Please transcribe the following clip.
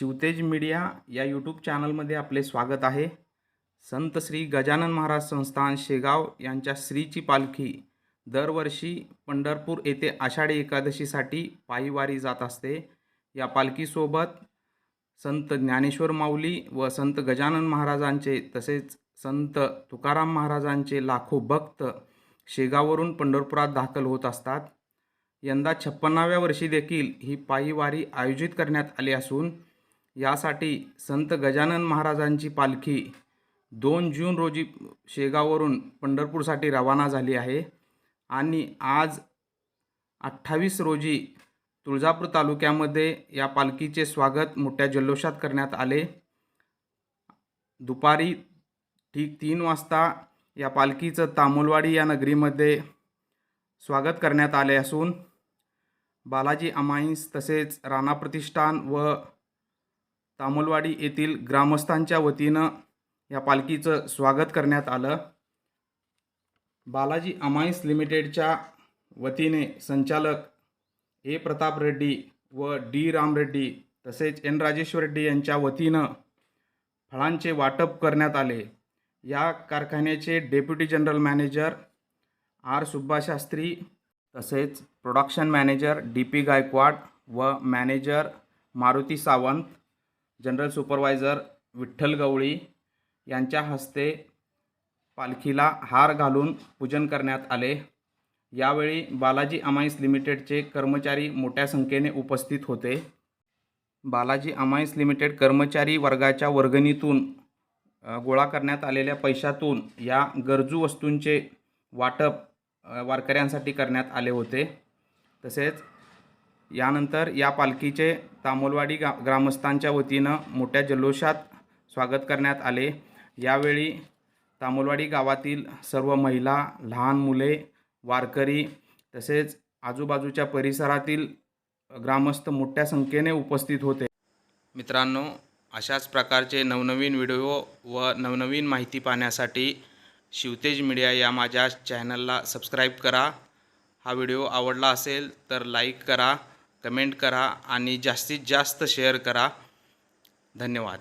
Shivtej media या YouTube चॅनलमध्ये आपले स्वागत आहे. संत श्री गजानन महाराज संस्थान शेगाव यांच्या श्रीची पालखी दरवर्षी पंढरपूर येथे आषाढी एकादशीसाठी पायीवारी जात असते. या पालखीसोबत संत ज्ञानेश्वर माऊली व संत गजानन महाराजांचे तसेच संत तुकाराम महाराजांचे लाखो भक्त शेगाववरून पंढरपुरात दाखल होत असतात. यंदा छप्पन्नाव्या वर्षी देखील ही पायीवारी आयोजित करण्यात आली असून यासाठी संत गजानन महाराजांची पालखी दोन जून रोजी शेगाववरून पंढरपूरसाठी रवाना झाली आहे. आणि आज अठ्ठावीस रोजी तुळजापूर तालुक्यामध्ये या पालखीचे स्वागत मोठ्या जल्लोषात करण्यात आले. दुपारी ठीक तीन वाजता या पालखीचं तामोलवाडी या नगरीमध्ये स्वागत करण्यात आले असून बालाजी अमाईन्स तसेच राणा प्रतिष्ठान व तामोलवाडी येथील ग्रामस्थांच्या वतीनं या पालखीचं स्वागत करण्यात आलं. बालाजी अमाईन्स लिमिटेडच्या वतीने संचालक ए. प्रताप रेड्डी व डी. राम रेड्डी तसेच एन. राजेश्वर रेड्डी यांच्या वतीनं फळांचे वाटप करण्यात आले. या कारखान्याचे deputy general manager R. Subbashastri तसेच production manager D. P. Gaikwad व manager Maruti Sawant general supervisor Vitthal Gawali यांच्या हस्ते पालखीला हार घालून पूजन करण्यात आले. यावेळी बालाजी अमाईन्स लिमिटेडचे कर्मचारी मोठ्या संख्येने उपस्थित होते. बालाजी अमाईन्स लिमिटेड कर्मचारी वर्गाच्या वर्गणीतून गोळा करण्यात आलेल्या पैशातून या गरजू वस्तूंचे वाटप वारकऱ्यांसाठी करण्यात आले होते. तसेच यानंतर या पालखीचे तामोलवाडी गा ग्रामस्थांच्या वतीनं मोठ्या जल्लोषात स्वागत करण्यात आले. यावेळी तामोलवाडी गावातील सर्व महिला लहान मुले वारकरी तसेच आजूबाजूच्या परिसरातील ग्रामस्थ मोठ्या संख्येने उपस्थित होते. मित्रांनो अशाच प्रकारचे नवनवीन व्हिडिओ व नवनवीन माहिती पाहण्यासाठी शिवतेज मीडिया या माझ्या चॅनलला सबस्क्राईब करा. हा व्हिडिओ आवडला असेल तर लाईक करा. कमेंट करा आणि जास्तीत जास्त शेअर करा. धन्यवाद.